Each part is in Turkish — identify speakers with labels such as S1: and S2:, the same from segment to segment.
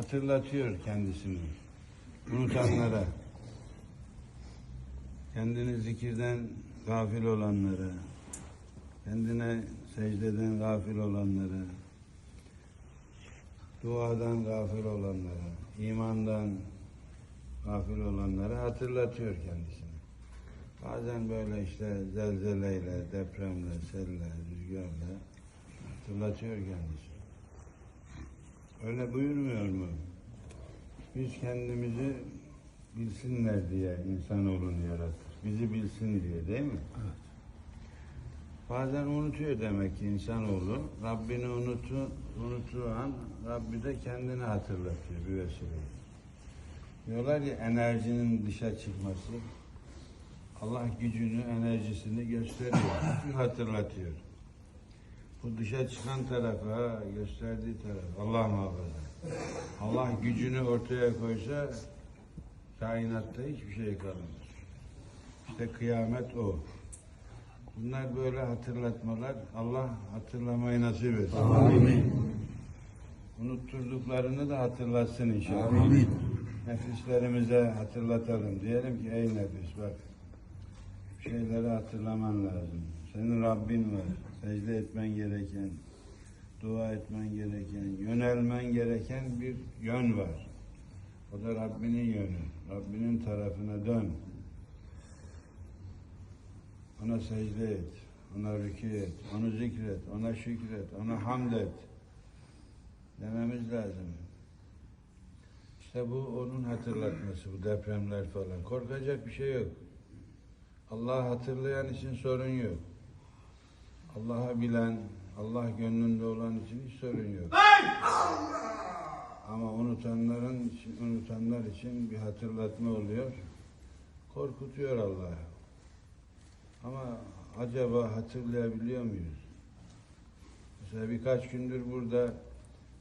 S1: hatırlatıyor kendisini. Unutanlara, kendini zikirden gafil olanlara, kendine secdeden gafil olanlara, duadan gafil olanlara, imandan gafil olanlara hatırlatıyor kendisini. Bazen böyle işte zelzeleyle, depremle, selle, rüzgarla hatırlatıyor kendisini. Öyle buyurmuyor mu? Biz kendimizi bilsinler diye insanoğlunu yaratır. Bizi bilsin diye değil mi?
S2: Evet.
S1: Bazen unutuyor demek ki insanoğlu. Rabbini unutu, unuttuğu an Rabbi de kendini hatırlatıyor bir vesileyle. Diyorlar ya enerjinin dışa çıkması. Allah gücünü, enerjisini gösteriyor, hatırlatıyor. Bu dışa çıkan tarafa, gösterdiği taraf, Allah muhafaza. Allah gücünü ortaya koysa kainatta hiçbir şey kalmaz. İşte kıyamet o. Bunlar böyle hatırlatmalar. Allah hatırlamayı nasip etsin.
S2: Amin.
S1: Unutturduklarını da hatırlatsın inşallah.
S2: Amin.
S1: Nefislerimize hatırlatalım. Diyelim ki ey nefis bak şeyleri hatırlaman lazım. Senin Rabbin var. Secde etmen gereken, dua etmen gereken, yönelmen gereken bir yön var. O da Rabbinin yönü. Rabbinin tarafına dön. Ona secde et. Ona rükû et. Onu zikret. Ona şükret. Ona hamd et. Dememiz lazım. İşte bu onun hatırlatması, bu depremler falan. Korkacak bir şey yok. Allah hatırlayan için sorun yok. Allah'ı bilen, Allah gönlünde olan için hiç sorun yok. Ama unutanların için, unutanlar için bir hatırlatma oluyor. Korkutuyor Allah. Ama acaba hatırlayabiliyor muyuz? Mesela birkaç gündür burada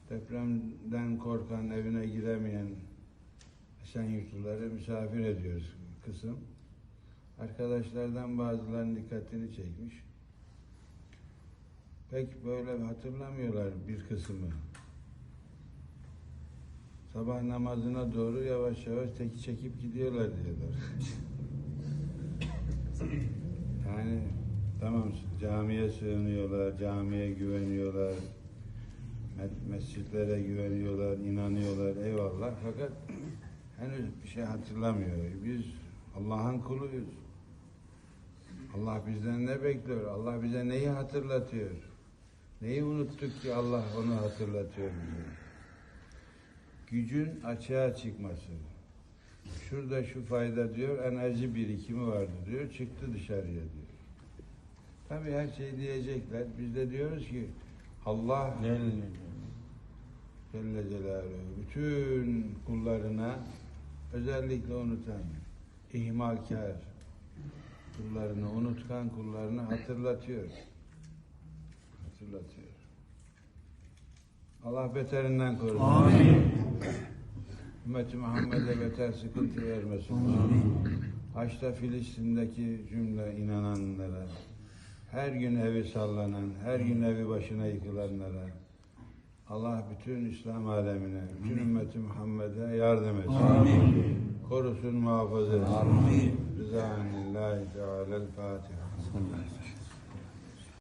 S1: depremden korkan, evine giremeyen Esenyurtluları misafir ediyoruz kısım. Arkadaşlardan bazılarının dikkatini çekmiş. Pek böyle hatırlamıyorlar bir kısmı. Sabah namazına doğru yavaş yavaş teki çekip gidiyorlar diyorlar. yani tamam camiye sığınıyorlar, camiye güveniyorlar, me- mescitlere güveniyorlar, inanıyorlar eyvallah fakat henüz bir şey hatırlamıyor. Biz Allah'ın kuluyuz. Allah bizden ne bekliyor? Allah bize neyi hatırlatıyor? Neyi unuttuk ki Allah onu hatırlatıyor bize? Gücün açığa çıkması. Şurada şu fayda diyor, enerji birikimi vardı diyor, çıktı dışarıya diyor. Tabii her şey diyecekler. Biz de diyoruz ki Allah Celle Celaluhu bütün kullarına özellikle unutan, ihmalkar kullarını, unutkan kullarını hatırlatıyor. Hatırlatıyor. Allah beterinden korusun.
S2: Amin.
S1: Ümmeti Muhammed'e beter sıkıntı vermesin. Haçta Filistin'deki cümle inananlara, her gün evi sallanan, her gün evi başına yıkılanlara, Allah bütün İslam alemine, bütün ümmeti Muhammed'e yardım etsin.
S2: Amin.
S1: Korusun, muhafaza etsin.
S2: Amin.
S1: Rızanillahi Teala'l-Fatiha.